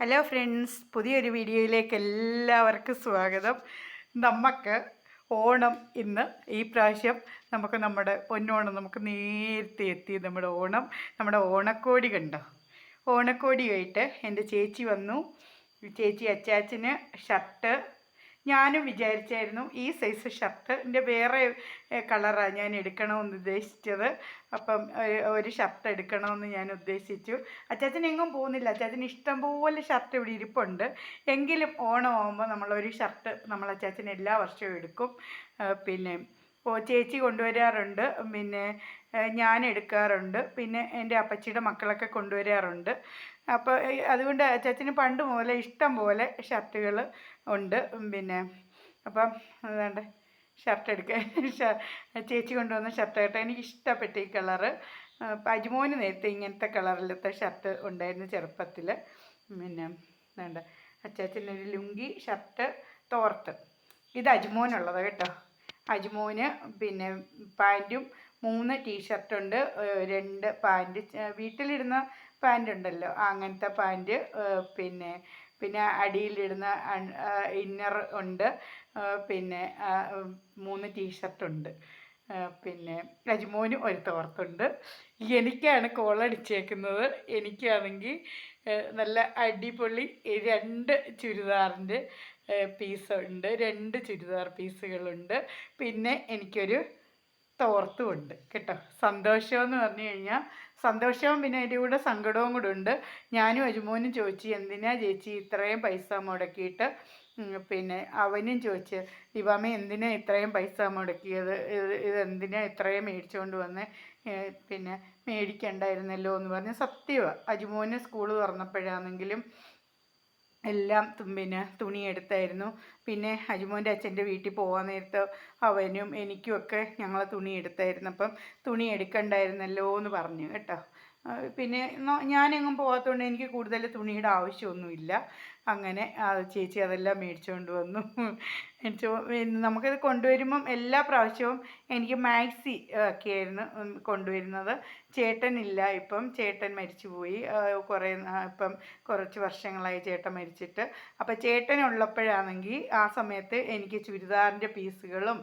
Hello friends പുതിയൊരു വീഡിയോയിലേക്ക് എല്ലാവർക്കും സ്വാഗതം. നമുക്ക് ഓണം ഇന്ന് ഈ പ്രാവശ്യം നമുക്ക് നമ്മുടെ പൊന്നോണം നമുക്ക് നേരത്തെ എത്തി. നമ്മുടെ ഓണം നമ്മുടെ ഓണക്കോടി കണ്ടോ? ഓണക്കോടി ആയിട്ട് എന്റെ ചേച്ചി വന്നു. ചേച്ചി അച്ചാച്ചന് ഷർട്ട് ഞാനും വിചാരിച്ചായിരുന്നു ഈ സൈസ് ഷർട്ടിന്റെ വേറെ കളറാണ് ഞാൻ എടുക്കണമെന്ന് ഉദ്ദേശിച്ചത്. അപ്പം ഒരു- ഷർട്ട് എടുക്കണമെന്ന് ഞാൻ ഉദ്ദേശിച്ചു. അച്ചാച്ചൻ എങ്ങും പോകുന്നില്ല. അച്ചാച്ചന് ഇഷ്ടംപോലെ ഷർട്ട് ഇവിടെ ഇരിപ്പുണ്ട്. എങ്കിലും ഓണം ആകുമ്പോൾ നമ്മളൊരു ഷർട്ട് നമ്മൾ അച്ചാച്ചൻ എല്ലാ വർഷവും എടുക്കും. പിന്നെ ഓ ചേച്ചി കൊണ്ടുവരാറുണ്ട്. പിന്നെ ഞാൻ എടുക്കാറുണ്ട്. പിന്നെ എന്റെ അപ്പച്ചിയുടെ മക്കളൊക്കെ കൊണ്ടുവരാറുണ്ട്. അപ്പോൾ അതുകൊണ്ട് അച്ചാച്ചന് പണ്ട് മുതലേ ഇഷ്ടം പോലെ ഷർട്ടുകൾ ഉണ്ട്. പിന്നെ അപ്പം അതാണ്ട് ഷർട്ട് എടുക്കാൻ ചേച്ചി കൊണ്ടുവന്ന ഷർട്ട് കേട്ടോ. എനിക്ക് ഇഷ്ടപ്പെട്ട ഈ കളറ്. അജ്മോന് നേരത്തെ ഇങ്ങനത്തെ കളറിലത്തെ ഷർട്ട് ഉണ്ടായിരുന്നു ചെറുപ്പത്തിൽ പിന്നെ വേണ്ട അച്ചാച്ചനൊരു ലുങ്കി ഷർട്ട് തോർത്ത്. ഇത് അജ്മോനുള്ളത് കേട്ടോ. അജ്മോന് പിന്നെ പാന്റും മൂന്ന് ടീഷർട്ടുണ്ട്. രണ്ട് പാന്റ് വീട്ടിലിടുന്ന പാന്റ് ഉണ്ടല്ലോ അങ്ങനത്തെ പാന്റ് പിന്നെ പിന്നെ അടിയിലിടുന്ന ഇന്നർ ഉണ്ട്. പിന്നെ മൂന്ന് ടീഷർട്ടുണ്ട്. പിന്നെ അജ്മോന് ഒരു തോർത്തുണ്ട്. എനിക്കാണ് കോളടിച്ചേക്കുന്നത്. എനിക്കാണെങ്കിൽ നല്ല അടിപൊളി രണ്ട് ചുരിദാറിന്റെ പീസ് ഉണ്ട്. രണ്ട് ചുരിദാർ പീസുകളുണ്ട്. പിന്നെ എനിക്കൊരു തോർത്തും ഉണ്ട് കേട്ടോ. സന്തോഷം എന്ന് പറഞ്ഞു കഴിഞ്ഞാൽ സന്തോഷവും പിന്നെ അതിന്റെ കൂടെ സങ്കടവും കൂടെ ഉണ്ട്. ഞാനും അജുമോനും ചോദിച്ചു എന്തിനാ ചേച്ചി ഇത്രയും പൈസ മുടക്കിയിട്ട്? പിന്നെ അവനും ചോദിച്ച് ഇവാമ എന്തിനാ ഇത്രയും പൈസ മുടക്കിയത്? ഇത് എന്തിനാ ഇത്രയും മേടിച്ചുകൊണ്ട് വന്ന്? പിന്നെ മേടിക്കണ്ടായിരുന്നല്ലോ എന്ന് പറഞ്ഞ് സത്യമാണ് അജുമോന് സ്കൂൾ തുറന്നപ്പോഴാണെങ്കിലും എല്ലാം പിന്നെ തുണിയെടുത്തായിരുന്നു. പിന്നെ അജുമോന്റെ അച്ഛന്റെ വീട്ടിൽ പോകാൻ നേരത്ത് അവനും എനിക്കും ഒക്കെ ഞങ്ങൾ തുണി എടുത്തായിരുന്നു അപ്പം തുണി എടുക്കണ്ടായിരുന്നല്ലോ എന്ന് പറഞ്ഞു കേട്ടോ. പിന്നെ ഞാനെങ്ങും പോകാത്തതുകൊണ്ട് എനിക്ക് കൂടുതൽ തുണിയുടെ ആവശ്യമൊന്നുമില്ല. അങ്ങനെ ആ ചേച്ചി അതെല്ലാം മേടിച്ചുകൊണ്ട് വന്നു. നമുക്കത് കൊണ്ടുവരുമ്പം എല്ലാ പ്രാവശ്യവും എനിക്ക് മാക്സി ഒക്കെയായിരുന്നു ആയിരുന്നു കൊണ്ടുവരുന്നത്. ചേട്ടനില്ല ഇപ്പം. ചേട്ടൻ മരിച്ചു പോയി കുറേ ഇപ്പം കുറച്ച് വർഷങ്ങളായി ചേട്ടൻ മരിച്ചിട്ട്. അപ്പം ചേട്ടനുള്ളപ്പോഴാണെങ്കിൽ ആ സമയത്ത് എനിക്ക് ചുരിദാറിന്റെ പീസുകളും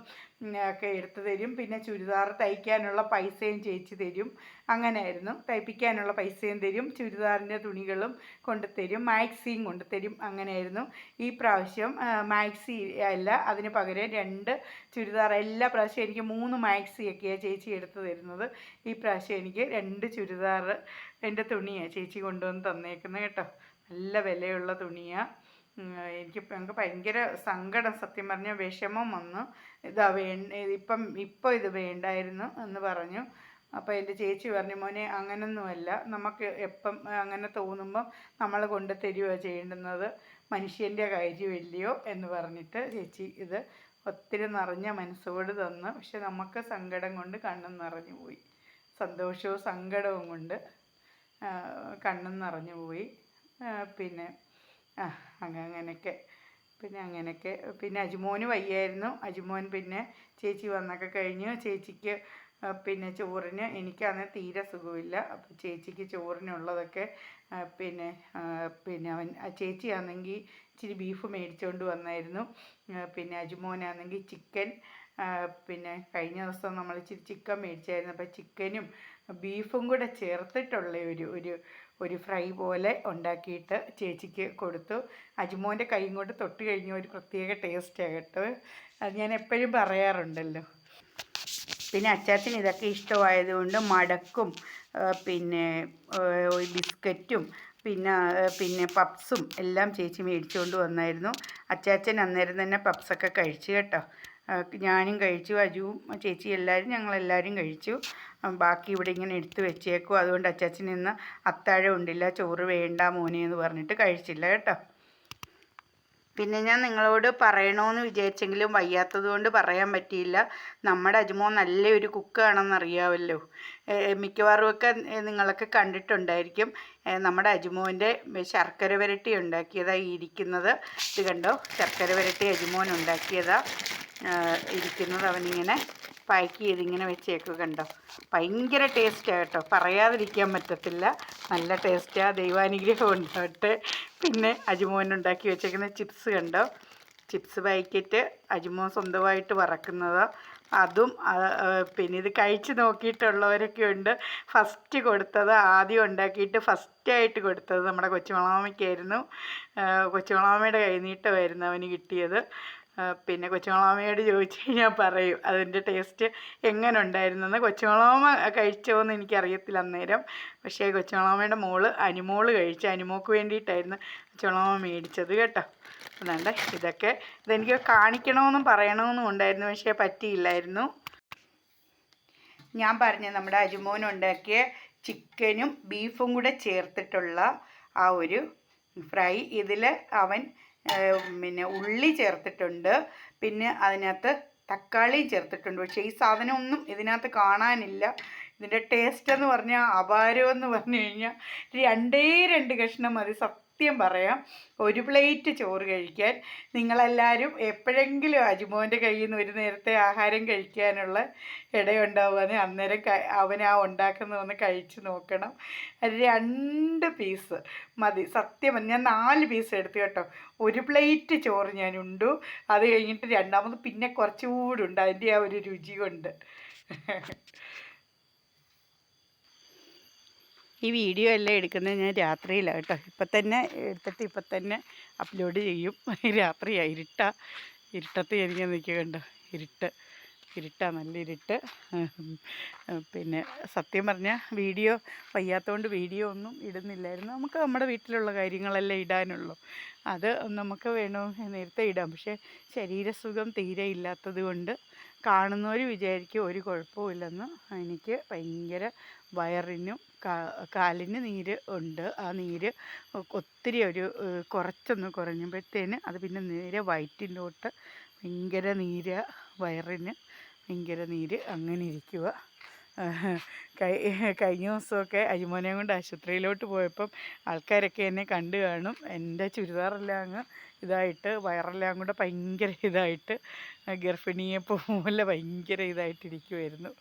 ഒക്കെ എടുത്തു തരും. പിന്നെ ചുരിദാർ തയ്ക്കാനുള്ള പൈസയും ചേച്ചി തരും. അങ്ങനെയായിരുന്നു തയ്പ്പിക്കാനുള്ള പൈസയും തരും. ചുരിദാറിന്റെ തുണികളും കൊണ്ടുതരും. മാക്സിയും കൊണ്ടു തരും അങ്ങനെയായിരുന്നു. ഈ പ്രാവശ്യം മാക്സി അല്ല അതിന് പകരം രണ്ട് ചുരിദാർ എല്ലാ പ്രാവശ്യം എനിക്ക് മൂന്ന് മാക്സിയൊക്കെയാണ് ചേച്ചി എടുത്തു തരുന്നത്. ഈ പ്രാവശ്യം എനിക്ക് രണ്ട് ചുരിദാർ എന്റെ തുണിയാണ് ചേച്ചി കൊണ്ടുവന്ന് തന്നേക്കുന്നത് കേട്ടോ. നല്ല വിലയുള്ള തുണിയാണ് എനിക്ക് ഞങ്ങൾക്ക് ഭയങ്കര സങ്കടം സത്യം പറഞ്ഞാൽ വിഷമം വന്നു. ഇതാ വേ ഇപ്പം ഇപ്പോൾ ഇത് വേണ്ടായിരുന്നു എന്ന് പറഞ്ഞു. അപ്പോൾ എന്റെ ചേച്ചി പറഞ്ഞു മോനെ അങ്ങനൊന്നുമല്ല. നമുക്ക് എപ്പം അങ്ങനെ തോന്നുമ്പം നമ്മൾ കൊണ്ട് തരികയോ ചെയ്യേണ്ടുന്നത്. മനുഷ്യന്റെ കാര്യമില്ലയോ? എന്ന് പറഞ്ഞിട്ട് ചേച്ചി ഇത് ഒത്തിരി നിറഞ്ഞ മനസ്സോട് തന്ന്. പക്ഷെ നമുക്ക് സങ്കടം കൊണ്ട് കണ്ണും നിറഞ്ഞു പോയി. സന്തോഷവും സങ്കടവും കൊണ്ട് കണ്ണും നിറഞ്ഞു പോയി. പിന്നെ അങ്ങനെയൊക്കെ. പിന്നെ അങ്ങനെയൊക്കെ. പിന്നെ അജുമോന് വയ്യായിരുന്നു. അജുമോൻ പിന്നെ ചേച്ചി വന്നൊക്കെ കഴിഞ്ഞു. ചേച്ചിക്ക് പിന്നെ ചോറിന് എനിക്കന്ന് തീരെ സുഖമില്ല. അപ്പോൾ ചേച്ചിക്ക് ചോറിനുള്ളതൊക്കെ പിന്നെ പിന്നെ അവൻ ചേച്ചി ആണെങ്കിൽ ഇച്ചിരി ബീഫ് മേടിച്ചുകൊണ്ട് വന്നായിരുന്നു. പിന്നെ അജുമോനാണെങ്കിൽ ചിക്കൻ. പിന്നെ കഴിഞ്ഞ ദിവസം നമ്മൾ ഇച്ചിരി ചിക്കൻ മേടിച്ചായിരുന്നു. അപ്പോൾ ചിക്കനും ബീഫും കൂടെ ചേർത്തിട്ടുള്ള ഒരു ഒരു ഒരു ഫ്രൈ പോലെ ഉണ്ടാക്കിയിട്ട് ചേച്ചിക്ക് കൊടുത്തു. അജുമോന്റെ കൈയും കൊണ്ട് തൊട്ട് കഴിഞ്ഞ ഒരു പ്രത്യേക ടേസ്റ്റ് കേട്ടോ അത് ഞാൻ എപ്പോഴും പറയാറുണ്ടല്ലോ. പിന്നെ അച്ചാച്ചന് ഇതൊക്കെ ഇഷ്ടമായതുകൊണ്ട് മടക്കും പിന്നെ ബിസ്ക്കറ്റും പിന്നെ പിന്നെ പപ്സും എല്ലാം ചേച്ചി മേടിച്ചുകൊണ്ട് വന്നായിരുന്നു. അച്ചാച്ചൻ അന്നേരം തന്നെ പപ്സൊക്കെ കഴിച്ചു കേട്ടോ. ഞാനും കഴിച്ചു അജുവും ചേച്ചി എല്ലാവരും ഞങ്ങളെല്ലാവരും കഴിച്ചു. ബാക്കി ഇവിടെ ഇങ്ങനെ എടുത്തു വെച്ചേക്കും. അതുകൊണ്ട് അച്ചാച്ചൻ ഇന്ന് അത്താഴം ഉണ്ടില്ല ചോറ് വേണ്ട മോനെ എന്ന് പറഞ്ഞിട്ട് കഴിച്ചില്ല കേട്ടോ. പിന്നെ ഞാൻ നിങ്ങളോട് പറയണമെന്ന് വിചാരിച്ചെങ്കിലും വയ്യാത്തത് കൊണ്ട് പറയാൻ പറ്റിയില്ല. നമ്മുടെ അജ്മോ നല്ലൊരു കുക്കാണെന്നറിയാമല്ലോ ഏഹ് മിക്കവാറും ഒക്കെ നിങ്ങളൊക്കെ കണ്ടിട്ടുണ്ടായിരിക്കും. നമ്മുടെ അജ്മോന്റെ ശർക്കര വരട്ടി ഉണ്ടാക്കിയതാണ് ഈ ഇരിക്കുന്നത്. ഇത് കണ്ടോ? ശർക്കര വരട്ടി അജ്മോൻ ഉണ്ടാക്കിയതാണ് ഇരിക്കുന്നത് അവനിങ്ങനെ പാക്ക് ചെയ്ത് ഇങ്ങനെ വെച്ചേക്കുക കണ്ടോ? ഭയങ്കര ടേസ്റ്റാണ് കേട്ടോ. പറയാതിരിക്കാൻ പറ്റത്തില്ല. നല്ല ടേസ്റ്റാണ് ദൈവാനുഗ്രഹം ഉണ്ടാവട്ടെ. പിന്നെ അജിമോൻ ഉണ്ടാക്കി വെച്ചേക്കുന്ന ചിപ്സ് കണ്ടോ? ചിപ്സ് പാക്കറ്റ് അജുമോൻ സ്വന്തമായിട്ട് വറക്കുന്നത്. അതും പിന്നെ ഇത് കഴിച്ച് നോക്കിയിട്ടുള്ളവരൊക്കെ ഉണ്ട്. ഫസ്റ്റ് കൊടുത്തത് ആദ്യം ഉണ്ടാക്കിയിട്ട് ഫസ്റ്റായിട്ട് കൊടുത്തത് നമ്മുടെ കൊച്ചുമളാമയ്ക്കായിരുന്നു കൊച്ചുമളാമയുടെ കൈനീട്ടമായിരുന്നു അവന് കിട്ടിയത്. പിന്നെ കൊച്ചുമാമയോട് ചോദിച്ചു കഴിഞ്ഞാൽ പറയും അതിന്റെ ടേസ്റ്റ് എങ്ങനെ ഉണ്ടായിരുന്നെന്ന് കൊച്ചുമാമ കഴിച്ചോന്ന് എനിക്കറിയത്തില്ല അന്നേരം. പക്ഷേ കൊച്ചുമാമയുടെ മോൾ അനിമോൾ കഴിച്ചു അനിമോക്ക് വേണ്ടിയിട്ടായിരുന്നു കൊച്ചുമാമ മേടിച്ചത് കേട്ടോ. അതുകൊണ്ട് ഇതൊക്കെ ഇതെനിക്ക് കാണിക്കണമെന്നും പറയണമെന്നും ഉണ്ടായിരുന്നു പക്ഷേ പറ്റിയില്ലായിരുന്നു. ഞാൻ പറഞ്ഞ നമ്മുടെ അരിമോനുണ്ടാക്കിയ ചിക്കനും ബീഫും കൂടെ ചേർത്തിട്ടുള്ള ആ ഒരു ഫ്രൈ ഇതിൽ അവൻ പിന്നെ ഉള്ളി ചേർത്തിട്ടുണ്ട്. പിന്നെ അതിനകത്ത് തക്കാളിയും ചേർത്തിട്ടുണ്ട്. പക്ഷേ ഈ സാധനമൊന്നും ഇതിനകത്ത് കാണാനില്ല. ഇതിന്റെ ടേസ്റ്റ് എന്ന് പറഞ്ഞാൽ അപാരം എന്ന് പറഞ്ഞു കഴിഞ്ഞാൽ രണ്ടേ രണ്ട് കഷ്ണം മതി. സത്യം പറയാം ഒരു പ്ലേറ്റ് ചോറ് കഴിക്കാൻ നിങ്ങളെല്ലാവരും എപ്പോഴെങ്കിലും അജുമോന്റെ കയ്യിൽ നിന്ന് ഒരു നേരത്തെ ആഹാരം കഴിക്കാനുള്ള ഇടയുണ്ടാവുകയാണ്. അന്നേരം അവൻ ആ ഉണ്ടാക്കുന്നതൊന്ന് കഴിച്ച് നോക്കണം. രണ്ട് പീസ് മതി. സത്യം ഞാൻ നാല് പീസ് എടുത്തു കേട്ടോ. ഒരു പ്ലേറ്റ് ചോറ് ഞാൻ ഉണ്ടു അത് കഴിഞ്ഞിട്ട് രണ്ടാമത് പിന്നെ കുറച്ചുകൂടി ഉണ്ട്. അതിന്റെ ആ ഒരു രുചി കൊണ്ട് ഈ വീഡിയോ എല്ലാം എടുക്കുന്നത്? ഞാൻ രാത്രിയിലാണ് കേട്ടോ. ഇപ്പം തന്നെ എടുത്തിട്ട് ഇപ്പം തന്നെ അപ്ലോഡ് ചെയ്യും. രാത്രിയായി ഇരുട്ട. ഇരുട്ടത്ത് എനിക്ക് നിൽക്കുക കണ്ടോ. ഇരുട്ട്. ഇരുട്ടാണ് നല്ല ഇരുട്ട്. പിന്നെ സത്യം പറഞ്ഞാൽ വീഡിയോ വയ്യാത്തതുകൊണ്ട് വീഡിയോ ഒന്നും ഇടുന്നില്ലായിരുന്നു. നമുക്ക് നമ്മുടെ വീട്ടിലുള്ള കാര്യങ്ങളെല്ലാം ഇടാനുള്ളൂ. അത് നമുക്ക് വേണോ? നേരത്തെ ഇടാം. പക്ഷേ ശരീരസുഖം തീരെ ഇല്ലാത്തത് കൊണ്ട് കാണുന്നവർ വിചാരിക്കും ഒരു കുഴപ്പമില്ലെന്ന് എനിക്ക് ഭയങ്കര വയറിനും കാലിന് നീര് ഉണ്ട്. ആ നീര് ഒത്തിരി ഒരു കുറച്ചൊന്ന് കുറഞ്ഞപ്പോഴത്തേന് അത് പിന്നെ നേരെ വയറ്റിലോട്ട് ഭയങ്കര നീര് വയറിന് ഭയങ്കര നീര് അങ്ങനെ ഇരിക്കുക കഴിഞ്ഞ ദിവസമൊക്കെ അജിമോനെ കൊണ്ട് ആശുപത്രിയിലോട്ട് പോയപ്പം ആൾക്കാരൊക്കെ എന്നെ കണ്ടു കാണും. എന്റെ ചുരിദാറെല്ലാം അങ്ങ് ഇതായിട്ട് വയറെല്ലാം കൂടെ ഭയങ്കര ഇതായിട്ട് ഗർഭിണിയെ പോലെ ഭയങ്കര ഇതായിട്ടിരിക്കുമായിരുന്നു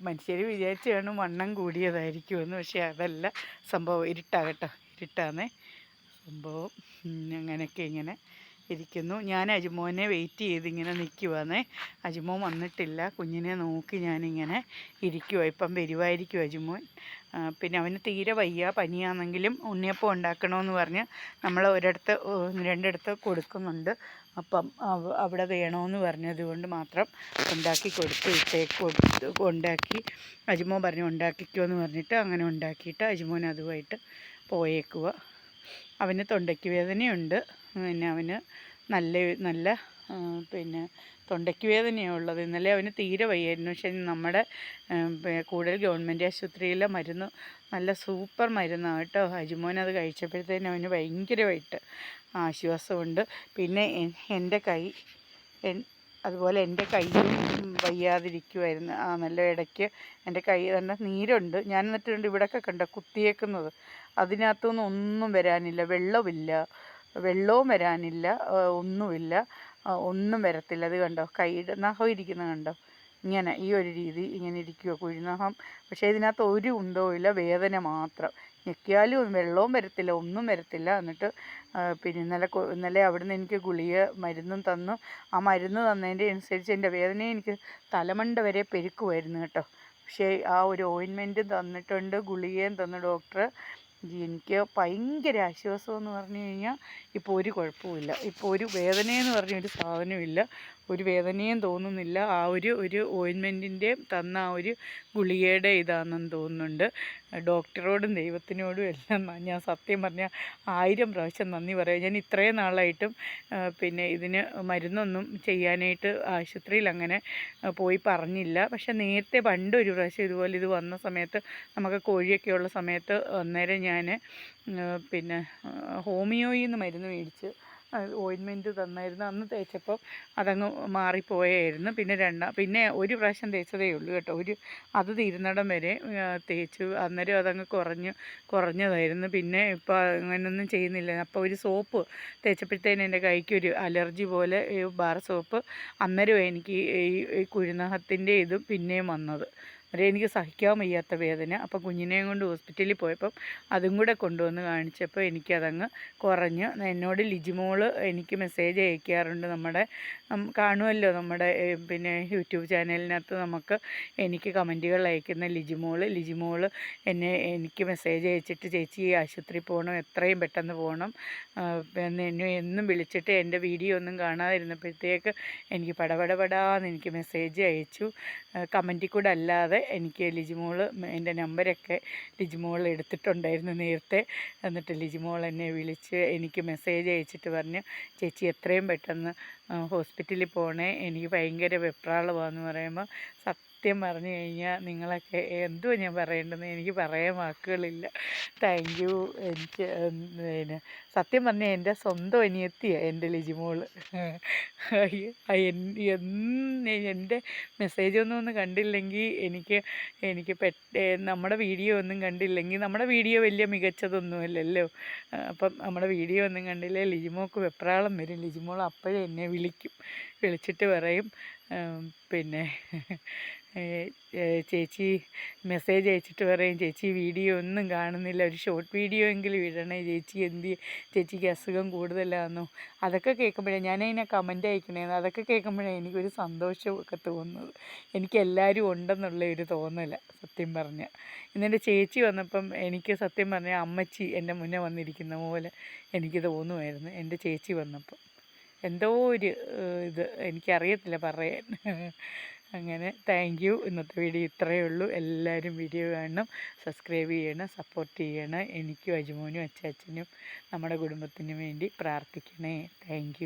മനുഷ്യർ വിചാരിച്ച് കാണും വണ്ണം കൂടിയതായിരിക്കുമെന്ന്. പക്ഷേ അതല്ല സംഭവം. ഇരുട്ടാകട്ടോ ഇരുട്ടാന്നേ. സംഭവം. അങ്ങനെയൊക്കെ ഇങ്ങനെ ഇരിക്കുന്നു. ഞാൻ അജിമോനെ വെയിറ്റ് ചെയ്ത് ഇങ്ങനെ നിൽക്കുവാന്നേ അജിമോൻ വന്നിട്ടില്ല. കുഞ്ഞിനെ നോക്കി ഞാനിങ്ങനെ ഇരിക്കുക ഇപ്പം വരുമായിരിക്കും അജിമോൻ. പിന്നെ അവന് തീരെ വയ്യ. പനിയാണെങ്കിലും ഉണ്ണിയപ്പം ഉണ്ടാക്കണമെന്ന് പറഞ്ഞ് നമ്മൾ ഒരിടത്ത് രണ്ടിടത്ത് കൊടുക്കുന്നുണ്ട്. അപ്പം അവിടെ വേണമെന്ന് പറഞ്ഞത് കൊണ്ട് മാത്രം ഉണ്ടാക്കി കൊടുത്ത് ഇട്ടേക്ക് കൊടുത്തു ഉണ്ടാക്കി. അജിമോൻ പറഞ്ഞു ഉണ്ടാക്കിക്കോ എന്ന് പറഞ്ഞിട്ട് അങ്ങനെ ഉണ്ടാക്കിയിട്ട് അജിമോൻ അതുമായിട്ട് പോയേക്കുക അവന് തൊണ്ടയ്ക്ക് വേദനയുണ്ട്. പിന്നെ അവന് നല്ല നല്ല പിന്നെ തൊണ്ടയ്ക്ക് വേദനയാണ് ഉള്ളത്. ഇന്നലെ അവന് തീരെ വയ്യായിരുന്നു. പക്ഷേ നമ്മുടെ കൂടുതൽ ഗവൺമെന്റ് ആശുപത്രിയിലെ മരുന്ന് നല്ല സൂപ്പർ മരുന്നാണ് കേട്ടോ. അജിമോൻ അത് കഴിച്ചപ്പോഴത്തേനും അവന് ഭയങ്കരമായിട്ട് ആശ്വാസമുണ്ട്. പിന്നെ എൻ- എന്റെ കൈ അതുപോലെ എന്റെ കൈയും വയ്യാതിരിക്കുമായിരുന്നു ആ നല്ല ഇടയ്ക്ക് എന്റെ കൈ തന്നെ നീരുണ്ട്. ഞാൻ എന്നിട്ടുണ്ട് ഇവിടെയൊക്കെ കണ്ടോ കുത്തിയേക്കുന്നത്. അതിനകത്തുനിന്ന് ഒന്നും വരാനില്ല. വെള്ളമില്ല വെള്ളവും വരാനില്ല. ഒന്നുമില്ല. ഒന്നും വരത്തില്ല. അത് കണ്ടോ? കൈയുടെ നഖം ഇരിക്കുന്നത് കണ്ടോ? ഇങ്ങനെ ഈ ഒരു രീതി ഇങ്ങനെ ഇരിക്കുക കുഴിനഖം പക്ഷേ ഇതിനകത്ത് ഒരു ഉണ്ടോ ഇല്ല വേദന മാത്രം. ഞെക്കിയാലും വെള്ളവും വരത്തില്ല ഒന്നും വരത്തില്ല. എന്നിട്ട് പിന്നെ ഇന്നലെ ഇന്നലെ അവിടുന്ന് എനിക്ക് ഗുളിക മരുന്നും തന്നു. ആ മരുന്ന് തന്നതിന്റെ അനുസരിച്ച് എന്റെ വേദന എനിക്ക് തലമണ്ട വരെ പെരുക്കുമായിരുന്നു കേട്ടോ. പക്ഷേ ആ ഒരു ഓയിൻമെന്റും തന്നിട്ടുണ്ട് ഗുളികയും തന്നു ഡോക്ടർ എനിക്ക് ഭയങ്കര ആശ്വാസമെന്ന് പറഞ്ഞു കഴിഞ്ഞാൽ ഇപ്പോൾ ഒരു കുഴപ്പമില്ല ഇപ്പോൾ ഒരു വേദനയെന്ന് പറഞ്ഞൊരു സാധനമില്ല ഒരു വേദനയും തോന്നുന്നില്ല. ആ ഒരു ഒരു ഓയിൻമെന്റിന്റെ തന്ന ആ ഒരു ഗുളികയുടെ ഇതാണെന്ന് തോന്നുന്നുണ്ട്. ഡോക്ടറോടും ദൈവത്തിനോടും എല്ലാം ഞാൻ സത്യം പറഞ്ഞാൽ ആയിരം പ്രാവശ്യം നന്ദി പറയാം. ഞാൻ ഇത്രയും നാളായിട്ടും പിന്നെ ഇതിന് മരുന്നൊന്നും ചെയ്യാനായിട്ട് ആശുപത്രിയിൽ അങ്ങനെ പോയി പറഞ്ഞില്ല. പക്ഷെ നേരത്തെ പണ്ട് ഒരു പ്രാവശ്യം ഇതുപോലെ ഇത് വന്ന സമയത്ത് നമുക്ക് കോഴിയൊക്കെ ഉള്ള സമയത്ത് അന്നേരം ഞാൻ പിന്നെ ഹോമിയോയിൽ നിന്ന് മരുന്ന് മേടിച്ച് ഓയിൻമെന്റ് തന്നായിരുന്നു. അന്ന് തേച്ചപ്പോൾ അതങ്ങ് മാറിപ്പോയായിരുന്നു പിന്നെ രണ്ടാം പിന്നെ ഒരു പ്രാവശ്യം തേച്ചതേ ഉള്ളൂ കേട്ടോ. ഒരു അത് തീരുന്നിടം വരെ തേച്ചു. അന്നേരം അതങ്ങ് കുറഞ്ഞ് കുറഞ്ഞതായിരുന്നു. പിന്നെ ഇപ്പോൾ അങ്ങനെയൊന്നും ചെയ്യുന്നില്ല. അപ്പോൾ ഒരു സോപ്പ് തേച്ചപ്പോഴത്തേന് എന്റെ കൈക്കൊരു അലർജി പോലെ ബാർ സോപ്പ് അന്നേരം എനിക്ക് ഈ കുഴിനഹത്തിന്റെ ഇതും പിന്നെയും വന്നത്. അന്നേരം എനിക്ക് സഹിക്കാൻ വയ്യാത്ത വേദന. അപ്പോൾ കുഞ്ഞിനെയും കൊണ്ട് ഹോസ്പിറ്റലിൽ പോയപ്പം അതും കൂടെ കൊണ്ടുവന്ന് കാണിച്ചപ്പോൾ എനിക്കതങ്ങ് കുറഞ്ഞ് എന്നോട് ലിജിമോൾ എനിക്ക് മെസ്സേജ് അയക്കാറുണ്ട്. നമ്മുടെ കാണുമല്ലോ നമ്മുടെ പിന്നെ യൂട്യൂബ് ചാനലിനകത്ത് നമുക്ക് എനിക്ക് കമന്റുകൾ അയക്കുന്ന ലിജിമോൾ. ലിജിമോൾ എന്നെ എനിക്ക് മെസ്സേജ് അയച്ചിട്ട് ചേച്ചി ഈ ആശുപത്രിയിൽ പോകണം എത്രയും പെട്ടെന്ന് പോകണം എന്നെ എന്നും വിളിച്ചിട്ട് എന്റെ വീഡിയോ ഒന്നും കാണാതിരുന്നപ്പോഴത്തേക്ക് എനിക്ക് പടപടപടാന്ന് എനിക്ക് മെസ്സേജ് അയച്ചു. കമന്റിൽ കൂടെ അല്ലാതെ എനിക്ക് ലിജിമോൾ എന്റെ നമ്പരൊക്കെ ലിജിമോൾ എടുത്തിട്ടുണ്ടായിരുന്നു നേരത്തെ. എന്നിട്ട് ലിജിമോൾ എന്നെ വിളിച്ച് എനിക്ക് മെസ്സേജ് അയച്ചിട്ട് പറഞ്ഞു ചേച്ചി എത്രയും പെട്ടെന്ന് ഹോസ്പിറ്റലിൽ പോകണേ എനിക്ക് ഭയങ്കര വെപ്രാളമാണെന്ന് പറയുമ്പോൾ സത്യം പറഞ്ഞു കഴിഞ്ഞാൽ നിങ്ങളൊക്കെ എന്തുവാ ഞാൻ പറയേണ്ടതെന്ന് എനിക്ക് പറയാൻ വാക്കുകളില്ല. താങ്ക് യു എനിക്ക് പിന്നെ സത്യം പറഞ്ഞാൽ എന്റെ സ്വന്തം അനിയത്തിയാണ് എന്റെ ലിജിമോൾ എന്റെ മെസ്സേജ് ഒന്നും ഒന്ന് കണ്ടില്ലെങ്കിൽ എനിക്ക് എനിക്ക് പെട്ട നമ്മുടെ വീഡിയോ ഒന്നും കണ്ടില്ലെങ്കിൽ നമ്മുടെ വീഡിയോ വലിയ മികച്ചതൊന്നുമല്ലല്ലോ. അപ്പം നമ്മുടെ വീഡിയോ ഒന്നും കണ്ടില്ലേ ലിജിമോക്ക് വെപ്രാളം വരും. ലിജിമോൾ അപ്പോഴേ എന്നെ വിളിക്കും. വിളിച്ചിട്ട് പറയും പിന്നെ ചേച്ചി മെസ്സേജ് അയച്ചിട്ട് പറയും ചേച്ചി വീഡിയോ ഒന്നും കാണുന്നില്ല. ഒരു ഷോർട്ട് വീഡിയോ എങ്കിലും ഇടണേ. ചേച്ചി എന്ത് ചേച്ചിക്ക് അസുഖം കൂടുതലാണെന്നോ അതൊക്കെ കേൾക്കുമ്പോഴേ ഞാനതിനെ കമന്റ് അയക്കണേന്ന്. അതൊക്കെ കേൾക്കുമ്പോഴേ എനിക്കൊരു സന്തോഷമൊക്കെ തോന്നുന്നത്. എനിക്ക് എല്ലാവരും ഉണ്ടെന്നുള്ള ഒരു തോന്നല സത്യം പറഞ്ഞാൽ ഇന്നെന്റെ ചേച്ചി വന്നപ്പം എനിക്ക് സത്യം പറഞ്ഞാൽ അമ്മച്ചി എന്റെ മുന്നേ വന്നിരിക്കുന്ന പോലെ എനിക്ക് തോന്നുമായിരുന്നു എന്റെ ചേച്ചി വന്നപ്പം. എന്തോ ഒരു ഇത് എനിക്കറിയത്തില്ല പറയാൻ. അങ്ങനെ താങ്ക് യു ഇന്നത്തെ വീഡിയോ ഇത്രയേ ഉള്ളൂ. എല്ലാവരും വീഡിയോ കാണണം സബ്സ്ക്രൈബ് ചെയ്യണം സപ്പോർട്ട് ചെയ്യണം. എനിക്കും അജുമോനും അച്ചാച്ചനും നമ്മുടെ കുടുംബത്തിനും വേണ്ടി പ്രാർത്ഥിക്കണേ. താങ്ക്